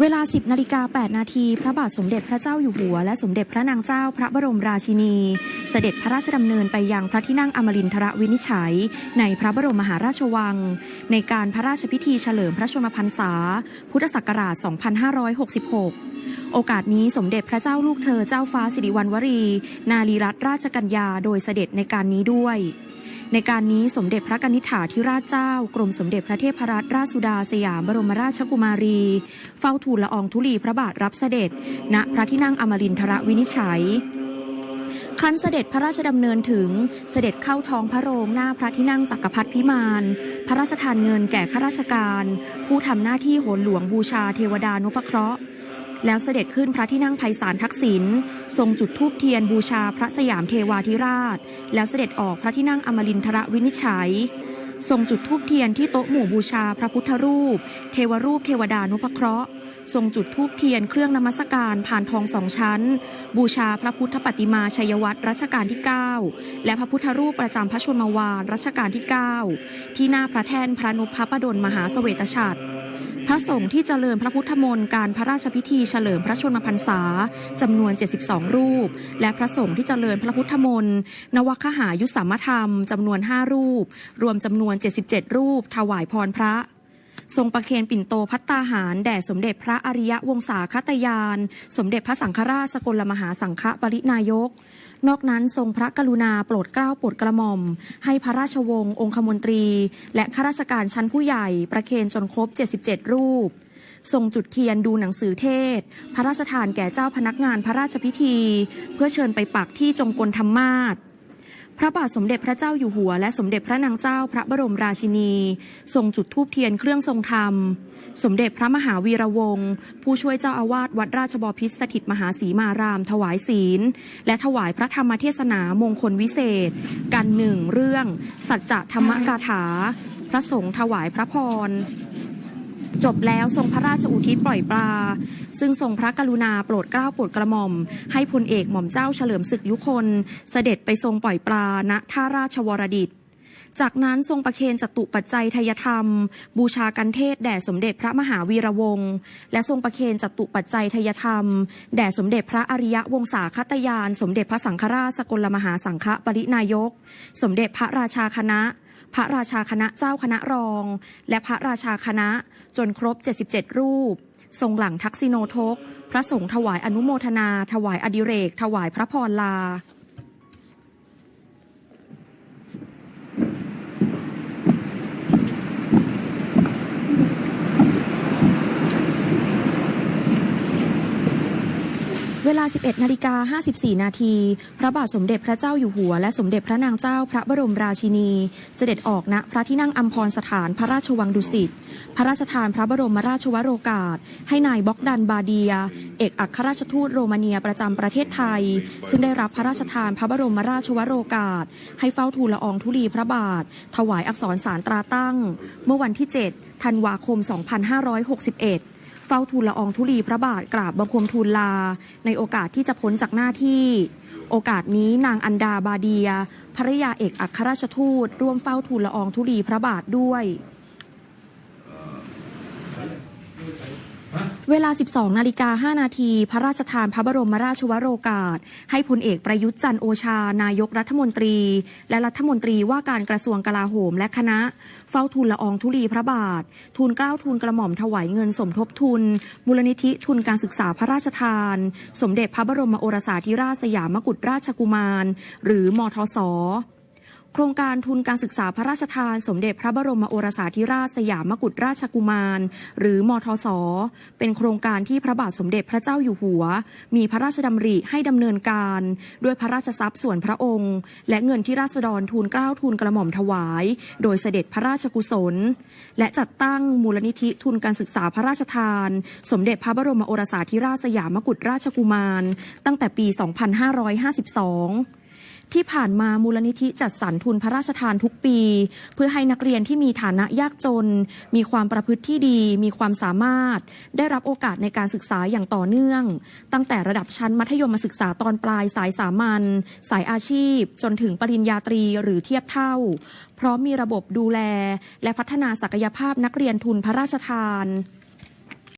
เวลา 10นาฬิกา8นาทีพระบาทสมเด็จพระเจ้าอยู่หัว และสมเด็จพระนางเจ้าพระบรมราชินี เสด็จพระราชดำเนินไปยังพระที่นั่งอมรินทรวินิจฉัย ในพระบรมมหาราชวัง ในการพระราชพิธีเฉลิมพระชนมพรรษา พุทธศักราช 2566โอกาสนี้สมเด็จพระเจ้าลูกเธอเจ้าฟ้าสิริวัณวรี นารีรัตนราชกัญญาโดยเสด็จในการนี้ด้วย ในการนี้สมเด็จพระกนิษฐาธิราชเจ้า กรมสมเด็จพระเทพรัตนราชสุดาสยามบรมราชกุมารี เฝ้าทูลละอองธุลีพระบาทรับเสด็จ ณพระที่นั่งอมรินทรวินิจฉัยครั้นเสด็จพระราชดำเนินถึงเสด็จเข้าท้องพระโรงหน้าพระที่นั่งจักรพรรดิพิมานพระราชทานเงินแก่ข้าราชการ ผู้ทำหน้าที่โหนหลวงบูชาเทวดานุปเคราะห์ แล้วเสด็จขึ้นพระที่นั่งไพศาลทักษิณทรงจุดธูปเทียนบูชาพระสยามเทวาธิราช แล้วเสด็จออกพระที่นั่งอมรินทรวินิจฉัยทรงจุดธูปเทียนที่โต๊ะหมู่บูชาพระพุทธรูป เทวรูปเทวดานุปเคราะห์ทรงจุดธูปเทียนเครื่องนมัสการผ่านทองสองชั้น บูชาพระพุทธปฏิมาชัยวัตรรัชกาลที่ 9 และพระพุทธรูปประจำพระชนมวานรัชกาลที่ 9 ที่หน้าพระแท่นพระนพพระประดลมหาเสวตฉัตร พระสงฆ์ที่เจริญพระพุทธมนต์การพระราชพิธีเฉลิมพระชนมพรรษาจำนวน 72 รูป และพระสงฆ์ที่เจริญพระพุทธมนต์นวคหายุสามธรรมจำนวน 5 รูป รวมจำนวน 77 รูป ถวายพรพระ ทรงประเคนปิ่นโตพัตตาหาร แด่สมเด็จพระอริยวงศาคตยาน สมเด็จพระสังฆราชสกลมหาสังฆปรินายก นอกนั้นทรงพระกรุณาโปรดเกล้าโปรดกระหม่อม ให้พระราชวงศ์องคมนตรี และข้าราชการชั้นผู้ใหญ่ ประเคนจนครบ 77 รูปทรงจุดเทียนดูหนังสือเทศ พระราชทานแก่เจ้าพนักงานพระราชพิธี เพื่อเชิญไปปักที่จงกรธรรมาศ พระบาทสมเด็จพระเจ้าอยู่หัว และสมเด็จพระนางเจ้าพระบรมราชินี ทรงจุดธูปเทียนเครื่องทรงธรรม สมเด็จพระมหาวีระวงศ์ผู้ช่วยเจ้าอาวาสวัดราชบพิตรสถิตมหาศรีมาราม ถวายศีล และถวายพระธรรมเทศนามงคลวิเศษ กันหนึ่งเรื่อง สัจจะธรรมกาถา พระสงฆ์ถวายพระพร จบแล้วทรงพระราชอุทิศปล่อยปลา ซึ่งทรงพระกรุณาโปรดเกล้าโปรดกระหม่อม ให้พลเอกหม่อมเจ้าเฉลิมศึกยุคน เสด็จไปทรงปล่อยปลาณท่าราชวรดิตจากนั้นทรงประเคนจตุปัจจัยทยธรรม บูชากันเทศแด่สมเด็จพระมหาวีระวงศ์และทรงประเคนจตุปัจจัยทยธรรม แด่สมเด็จพระอริยวงศาคตยาน สมเด็จพระสังฆราชสกลมหาสังฆปรินายก สมเด็จพระราชาคณะ พระราชาคณะเจ้าคณะรอง และพระราชาคณะจนครบ 77 รูป ทรงหลังทักษิโนทก พระสงฆ์ถวายอนุโมทนา ถวายอดิเรก ถวายพระพรลา เวลา 11 นาฬิกา 54 นาที พระบาทสมเด็จพระเจ้าอยู่หัว และสมเด็จพระนางเจ้าพระบรมราชินี เสด็จออกณพระที่นั่งอัมพรสถานพระราชวังดุสิต พระราชทานพระบรมราชวโรกาส ให้นายบ็อกดันบาเดีย เอกอัครราชทูตโรมาเนียประจำประเทศไทย ซึ่งได้รับพระราชทานพระบรมราชวโรกาส ให้เฝ้าทูลละอองธุลีพระบาท ถวายอักษรสารตราตั้ง เมื่อวันที่ 7 ธันวาคม 2561 เฝ้าทูลละอองธุลีพระบาทกราบบังคมทูลลา ในโอกาสที่จะพ้นจากหน้าที่ โอกาสนี้นางอันดาบาเดียภรยาเอกอัครราชทูต ร่วมเฝ้าทูลละอองธุลีพระบาทด้วย เวลา 12 นาฬิกา 5 นาที พระราชทานพระบรมราชวโรกาส ให้พลเอกประยุทธ์จันทร์โอชา นายกรัฐมนตรี และรัฐมนตรีว่าการกระทรวงกลาโหมและคณะ เฝ้าทูลละอองธุลีพระบาท ทูลเกล้าทูลกระหม่อมถวายเงินสมทบทุน มูลนิธิทุนการศึกษาพระราชทาน สมเด็จพระบรมโอรสาธิราชสยามกุฎราชกุมาร หรือมทศ ครงการทุนการศึกษาพระราชทาน สมเด็จพระบรมโอรสาธิราชสยามกุฎราชกุมาร หรือมทศ เป็นโครงการที่พระบาทสมเด็จพระเจ้าอยู่หัว มีพระราชดำริให้ดำเนินการ ด้วยพระราชทรัพย์ส่วนพระองค์ และเงินที่ราษฎรทูลเกล้าทูลกระหม่อมถวาย โดยเสด็จพระราชกุศล และจัดตั้งมูลนิธิทุนการศึกษาพระราชทาน สมเด็จพระบรมโอรสาธิราชสยามกุฎราชกุมาร ตั้งแต่ปี 2552 ที่ผ่านมามูลนิธิจัดสรรทุนพระราชทานทุกปี เพื่อให้นักเรียนที่มีฐานะยากจน มีความประพฤติที่ดี มีความสามารถ ได้รับโอกาสในการศึกษาอย่างต่อเนื่อง ตั้งแต่ระดับชั้นมัธยมศึกษาตอนปลายสายสามัญสายอาชีพ จนถึงปริญญาตรีหรือเทียบเท่า พร้อมมีระบบดูแล และพัฒนาศักยภาพนักเรียนทุนพระราชทาน